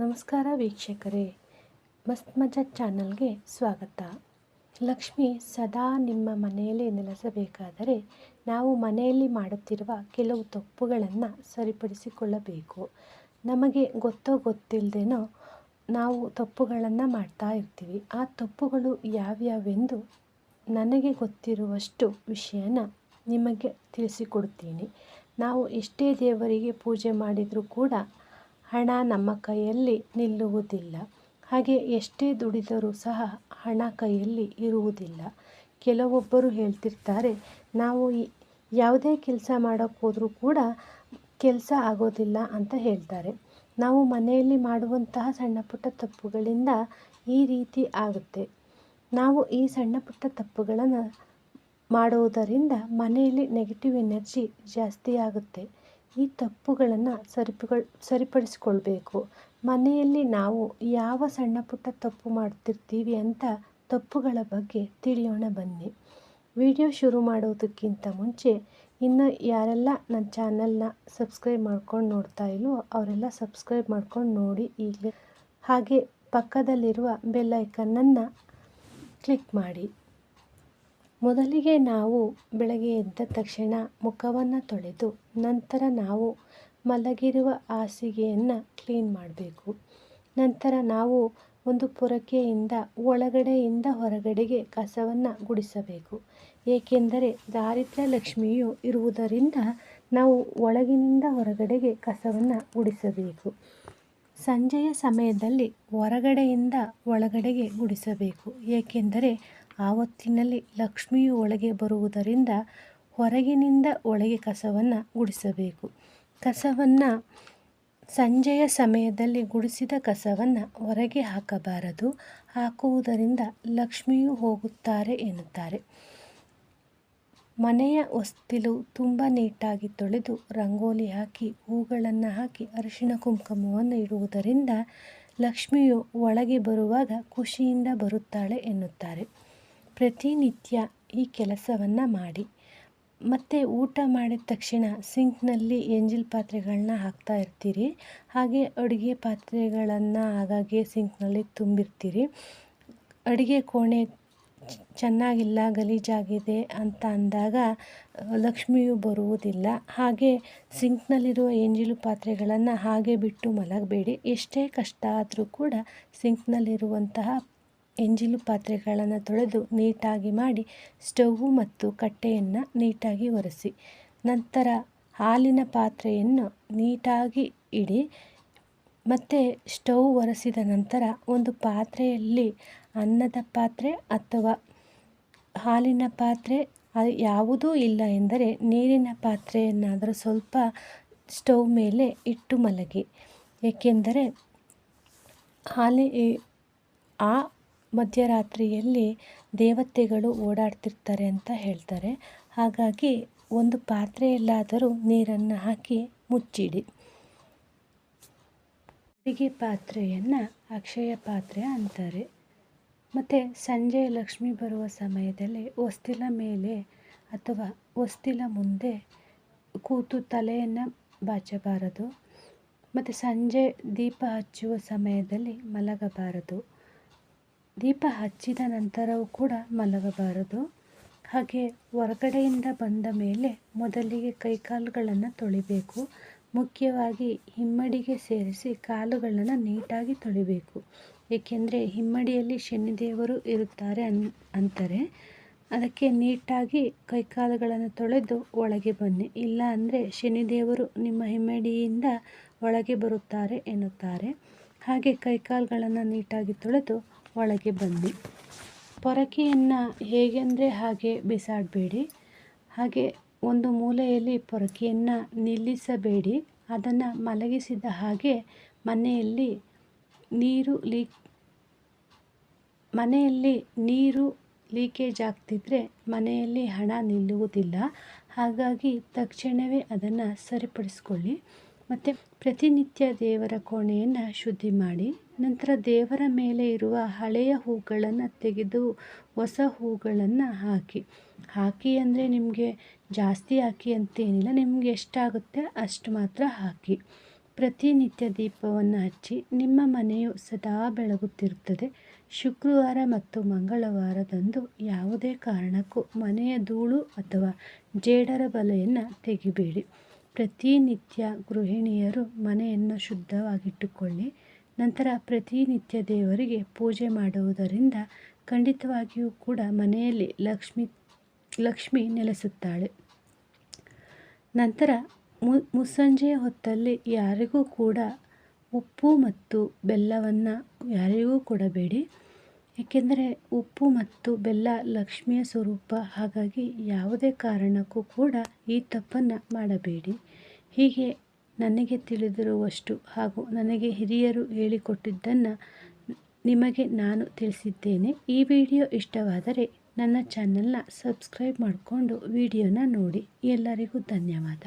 ನಮಸ್ಕಾರ ವೀಕ್ಷಕರೇ. ಮಸ್ತ್ ಮಜಾ ಚಾನಲ್ಗೆ ಸ್ವಾಗತ. ಲಕ್ಷ್ಮಿ ಸದಾ ನಿಮ್ಮ ಮನೆಯಲ್ಲಿ ನೆಲೆಸಬೇಕಾದರೆ ನಾವು ಮನೆಯಲ್ಲಿ ಮಾಡುತ್ತಿರುವ ಕೆಲವು ತಪ್ಪುಗಳನ್ನು ಸರಿಪಡಿಸಿಕೊಳ್ಳಬೇಕು. ನಮಗೆ ಗೊತ್ತೋ ಗೊತ್ತಿಲ್ಲದೇನೋ ನಾವು ತಪ್ಪುಗಳನ್ನು ಮಾಡ್ತಾ ಇರ್ತೀವಿ. ಆ ತಪ್ಪುಗಳು ಯಾವ್ಯಾವೆಂದು ನನಗೆ ಗೊತ್ತಿರುವಷ್ಟು ವಿಷಯನ ನಿಮಗೆ ತಿಳಿಸಿಕೊಡ್ತೀನಿ. ನಾವು ಎಷ್ಟೇ ದೇವರಿಗೆ ಪೂಜೆ ಮಾಡಿದರೂ ಕೂಡ ಹಣ ನಮ್ಮ ಕೈಯಲ್ಲಿ ನಿಲ್ಲುವುದಿಲ್ಲ. ಹಾಗೆ ಎಷ್ಟೇ ದುಡಿದರೂ ಸಹ ಹಣ ಕೈಯಲ್ಲಿ ಇರುವುದಿಲ್ಲ. ಕೆಲವೊಬ್ಬರು ಹೇಳ್ತಿರ್ತಾರೆ, ನಾವು ಯಾವುದೇ ಕೆಲಸ ಮಾಡೋಕ್ಕೆ ಕೂಡ ಕೆಲಸ ಆಗೋದಿಲ್ಲ ಅಂತ ಹೇಳ್ತಾರೆ. ನಾವು ಮನೆಯಲ್ಲಿ ಮಾಡುವಂತಹ ಸಣ್ಣ ಪುಟ್ಟ ತಪ್ಪುಗಳಿಂದ ಈ ರೀತಿ ಆಗುತ್ತೆ. ನಾವು ಈ ಸಣ್ಣ ಪುಟ್ಟ ತಪ್ಪುಗಳನ್ನು ಮಾಡುವುದರಿಂದ ಮನೆಯಲ್ಲಿ ನೆಗೆಟಿವ್ ಎನರ್ಜಿ ಜಾಸ್ತಿ ಆಗುತ್ತೆ. ಈ ತಪ್ಪುಗಳನ್ನು ಸರಿಪುಗಳ್, ಸರಿಪಡಿಸಿಕೊಳ್ಬೇಕು. ಮನೆಯಲ್ಲಿ ನಾವು ಯಾವ ಸಣ್ಣ ಪುಟ್ಟ ತಪ್ಪು ಮಾಡ್ತಿರ್ತೀವಿ ಅಂತ ತಪ್ಪುಗಳ ಬಗ್ಗೆ ತಿಳಿಯೋಣ ಬನ್ನಿ. ವಿಡಿಯೋ ಶುರು ಮಾಡೋದಕ್ಕಿಂತ ಮುಂಚೆ ಇನ್ನು ಯಾರೆಲ್ಲ ನನ್ನ ಚಾನಲ್ನ ಸಬ್ಸ್ಕ್ರೈಬ್ ಮಾಡ್ಕೊಂಡು ನೋಡ್ತಾ ಇಲ್ವೋ ಅವರೆಲ್ಲ ಸಬ್ಸ್ಕ್ರೈಬ್ ಮಾಡ್ಕೊಂಡು ನೋಡಿ ಈಗಲೇ. ಹಾಗೆ ಪಕ್ಕದಲ್ಲಿರುವ ಬೆಲ್ಲೈಕನ್ನನ್ನು ಕ್ಲಿಕ್ ಮಾಡಿ. ಮೊದಲಿಗೆ ನಾವು ಬೆಳಗ್ಗೆ ಎದ್ದ ತಕ್ಷಣ ಮುಖವನ್ನು ತೊಳೆದು ನಂತರ ನಾವು ಮಲಗಿರುವ ಹಾಸಿಗೆಯನ್ನು ಕ್ಲೀನ್ ಮಾಡಬೇಕು. ನಂತರ ನಾವು ಒಂದು ಪೊರಕೆಯಿಂದ ಒಳಗಡೆಯಿಂದ ಹೊರಗಡೆಗೆ ಕಸವನ್ನು ಗುಡಿಸಬೇಕು. ಏಕೆಂದರೆ ದಾರಿದ್ರ್ಯ ಲಕ್ಷ್ಮಿಯು ಇರುವುದರಿಂದ ನಾವು ಒಳಗಿನಿಂದ ಹೊರಗಡೆಗೆ ಕಸವನ್ನು ಗುಡಿಸಬೇಕು. ಸಂಜೆಯ ಸಮಯದಲ್ಲಿ ಹೊರಗಡೆಯಿಂದ ಒಳಗಡೆಗೆ ಗುಡಿಸಬೇಕು. ಏಕೆಂದರೆ ಆವತ್ತಿನಲ್ಲಿ ಲಕ್ಷ್ಮಿಯು ಒಳಗೆ ಬರುವುದರಿಂದ ಹೊರಗಿನಿಂದ ಒಳಗೆ ಕಸವನ್ನು ಗುಡಿಸಬೇಕು. ಕಸವನ್ನು ಸಂಜೆಯ ಸಮಯದಲ್ಲಿ ಗುಡಿಸಿದ ಕಸವನ್ನು ಹೊರಗೆ ಹಾಕಬಾರದು. ಹಾಕುವುದರಿಂದ ಲಕ್ಷ್ಮಿಯು ಹೋಗುತ್ತಾರೆ ಎನ್ನುತ್ತಾರೆ. ಮನೆಯ ಹೊಸ್ತಿಲು ತುಂಬ ನೀಟಾಗಿ ತೊಳೆದು ರಂಗೋಲಿ ಹಾಕಿ, ಹೂಗಳನ್ನು ಹಾಕಿ ಅರಿಶಿಣ ಕುಂಕುಮವನ್ನು ಇಡುವುದರಿಂದ ಲಕ್ಷ್ಮಿಯು ಒಳಗೆ ಬರುವಾಗ ಖುಷಿಯಿಂದ ಬರುತ್ತಾಳೆ ಎನ್ನುತ್ತಾರೆ. ಪ್ರತಿನಿತ್ಯ ಈ ಕೆಲಸವನ್ನು ಮಾಡಿ. ಮತ್ತು ಊಟ ಮಾಡಿದ ತಕ್ಷಣ ಸಿಂಕ್ನಲ್ಲಿ ಎಂಜಿಲ್ ಪಾತ್ರೆಗಳನ್ನ ಹಾಕ್ತಾ ಇರ್ತೀರಿ. ಹಾಗೆ ಅಡುಗೆ ಪಾತ್ರೆಗಳನ್ನು ಆಗಾಗ್ಗೆ ಸಿಂಕ್ನಲ್ಲಿ ತುಂಬಿರ್ತೀರಿ. ಅಡುಗೆ ಕೋಣೆ ಚೆನ್ನಾಗಿಲ್ಲ, ಗಲೀಜಾಗಿದೆ ಅಂತ ಅಂದಾಗ ಲಕ್ಷ್ಮಿಯು ಬರುವುದಿಲ್ಲ. ಹಾಗೆ ಸಿಂಕ್ನಲ್ಲಿರುವ ಎಂಜಿಲು ಪಾತ್ರೆಗಳನ್ನು ಹಾಗೆ ಬಿಟ್ಟು ಮಲಗಬೇಡಿ. ಎಷ್ಟೇ ಕಷ್ಟ ಆದರೂ ಕೂಡ ಸಿಂಕ್ನಲ್ಲಿರುವಂತಹ ಎಂಜಿಲು ಪಾತ್ರೆಗಳನ್ನು ತೊಳೆದು ನೀಟಾಗಿ ಮಾಡಿ ಸ್ಟೌವು ಮತ್ತು ಕಟ್ಟೆಯನ್ನು ನೀಟಾಗಿ ಒರೆಸಿ. ನಂತರ ಹಾಲಿನ ಪಾತ್ರೆಯನ್ನು ನೀಟಾಗಿ ಇಡಿ. ಮತ್ತು ಸ್ಟೌವ್ ಒರೆಸಿದ ನಂತರ ಒಂದು ಪಾತ್ರೆಯಲ್ಲಿ ಅನ್ನದ ಪಾತ್ರೆ ಅಥವಾ ಹಾಲಿನ ಪಾತ್ರೆ ಯಾವುದೂ ಇಲ್ಲ ಎಂದರೆ ನೀರಿನ ಪಾತ್ರೆಯನ್ನಾದರೂ ಸ್ವಲ್ಪ ಸ್ಟವ್ ಮೇಲೆ ಇಟ್ಟು ಮಲಗಿ. ಏಕೆಂದರೆ ಹಾಲಿ ಆ ಮಧ್ಯರಾತ್ರಿಯಲ್ಲಿ ದೇವತೆಗಳು ಓಡಾಡ್ತಿರ್ತಾರೆ ಅಂತ ಹೇಳ್ತಾರೆ. ಹಾಗಾಗಿ ಒಂದು ಪಾತ್ರೆಯಲ್ಲಾದರೂ ನೀರನ್ನು ಹಾಕಿ ಮುಚ್ಚಿಡಿ. ಅಡಿಗೆ ಪಾತ್ರೆಯನ್ನು ಅಕ್ಷಯ ಪಾತ್ರೆ ಅಂತಾರೆ. ಮತ್ತು ಸಂಜೆ ಲಕ್ಷ್ಮಿ ಬರುವ ಸಮಯದಲ್ಲಿ ಹೊಸ್ತಿಲ ಮೇಲೆ ಅಥವಾ ಹೊಸ್ತಿಲ ಮುಂದೆ ಕೂತು ತಲೆಯನ್ನು ಬಾಚಬಾರದು. ಮತ್ತು ಸಂಜೆ ದೀಪ ಹಚ್ಚುವ ಸಮಯದಲ್ಲಿ ಮಲಗಬಾರದು. ದೀಪ ಹಚ್ಚಿದ ನಂತರವೂ ಕೂಡ ಮಲಗಬಾರದು. ಹಾಗೆ ಹೊರಗಡೆಯಿಂದ ಬಂದ ಮೇಲೆ ಮೊದಲಿಗೆ ಕೈಕಾಲುಗಳನ್ನು ತೊಳಿಬೇಕು. ಮುಖ್ಯವಾಗಿ ಹಿಮ್ಮಡಿಗೆ ಸೇರಿಸಿ ಕಾಲುಗಳನ್ನು ನೀಟಾಗಿ ತೊಳಿಬೇಕು. ಏಕೆಂದರೆ ಹಿಮ್ಮಡಿಯಲ್ಲಿ ಶನಿದೇವರು ಇರುತ್ತಾರೆ ಅನ್, ಅಂತಾರೆ. ಅದಕ್ಕೆ ನೀಟಾಗಿ ಕೈಕಾಲುಗಳನ್ನು ತೊಳೆದು ಒಳಗೆ ಬನ್ನಿ. ಇಲ್ಲ ಅಂದರೆ ಶನಿದೇವರು ನಿಮ್ಮ ಹಿಮ್ಮಡಿಯಿಂದ ಒಳಗೆ ಬರುತ್ತಾರೆ ಎನ್ನುತ್ತಾರೆ. ಹಾಗೆ ಕೈಕಾಲುಗಳನ್ನು ನೀಟಾಗಿ ತೊಳೆದು ಒಳಗೆ ಬನ್ನಿ. ಪೊರಕೆಯನ್ನು ಹೇಗೆಂದರೆ ಹಾಗೆ ಬಿಸಾಡಬೇಡಿ. ಹಾಗೆ ಒಂದು ಮೂಲೆಯಲ್ಲಿ ಪೊರಕೆಯನ್ನು ನಿಲ್ಲಿಸಬೇಡಿ. ಅದನ್ನು ಮಲಗಿಸಿದ ಹಾಗೆ ಮನೆಯಲ್ಲಿ ನೀರು ಲೀಕ್ ಮನೆಯಲ್ಲಿ ನೀರು ಲೀಕೇಜ್ ಆಗ್ತಿದ್ರೆ ಮನೆಯಲ್ಲಿ ಹಣ ನಿಲ್ಲುವುದಿಲ್ಲ. ಹಾಗಾಗಿ ತಕ್ಷಣವೇ ಅದನ್ನು ಸರಿಪಡಿಸ್ಕೊಳ್ಳಿ. ಮತ್ತು ಪ್ರತಿನಿತ್ಯ ದೇವರ ಕೋಣೆಯನ್ನು ಶುದ್ಧಿ ಮಾಡಿ. ನಂತರ ದೇವರ ಮೇಲೆ ಇರುವ ಹಳೆಯ ಹೂಗಳನ್ನು ತೆಗೆದು ಹೊಸ ಹೂಗಳನ್ನು ಹಾಕಿ. ಹಾಕಿ ಅಂದರೆ ನಿಮಗೆ ಜಾಸ್ತಿ ಹಾಕಿ ಅಂತೇನಿಲ್ಲ, ನಿಮಗೆ ಎಷ್ಟಾಗುತ್ತೆ ಅಷ್ಟು ಮಾತ್ರ ಹಾಕಿ. ಪ್ರತಿನಿತ್ಯ ದೀಪವನ್ನು ಹಚ್ಚಿ ನಿಮ್ಮ ಮನೆಯು ಸದಾ ಬೆಳಗುತ್ತಿರುತ್ತದೆ. ಶುಕ್ರವಾರ ಮತ್ತು ಮಂಗಳವಾರದಂದು ಯಾವುದೇ ಕಾರಣಕ್ಕೂ ಮನೆಯ ಧೂಳು ಅಥವಾ ಜೇಡರ ಬಲೆಯನ್ನು ತೆಗಿಬೇಡಿ. ಪ್ರತಿನಿತ್ಯ ಗೃಹಿಣಿಯರು ಮನೆಯನ್ನು ಶುದ್ಧವಾಗಿಟ್ಟುಕೊಳ್ಳಿ. ನಂತರ ಪ್ರತಿನಿತ್ಯ ದೇವರಿಗೆ ಪೂಜೆ ಮಾಡುವುದರಿಂದ ಖಂಡಿತವಾಗಿಯೂ ಕೂಡ ಮನೆಯಲ್ಲಿ ಲಕ್ಷ್ಮಿ ಲಕ್ಷ್ಮಿ ನೆಲೆಸುತ್ತಾಳೆ. ನಂತರ ಮು, ಮುಸ್ಸಂಜೆಯ ಹೊತ್ತಲ್ಲಿ ಯಾರಿಗೂ ಕೂಡ ಉಪ್ಪು ಮತ್ತು ಬೆಲ್ಲವನ್ನು ಯಾರಿಗೂ ಕೊಡಬೇಡಿ. ಏಕೆಂದರೆ ಉಪ್ಪು ಮತ್ತು ಬೆಲ್ಲ ಲಕ್ಷ್ಮಿಯ ಸ್ವರೂಪ. ಹಾಗಾಗಿ ಯಾವುದೇ ಕಾರಣಕ್ಕೂ ಕೂಡ ಈ ತಪ್ಪನ್ನು ಮಾಡಬೇಡಿ. ಹೀಗೆ ನನಗೆ ತಿಳಿದಿರುವಷ್ಟು ಹಾಗೂ ನನಗೆ ಹಿರಿಯರು ಹೇಳಿಕೊಟ್ಟಿದ್ದನ್ನು ನಿಮಗೆ ನಾನು ತಿಳಿಸಿದ್ದೇನೆ. ಈ ವಿಡಿಯೋ ಇಷ್ಟವಾದರೆ ನನ್ನ ಚಾನೆಲ್ನ ಸಬ್ಸ್ಕ್ರೈಬ್ ಮಾಡಿಕೊಂಡು ವಿಡಿಯೋನ ನೋಡಿ. ಎಲ್ಲರಿಗೂ ಧನ್ಯವಾದ.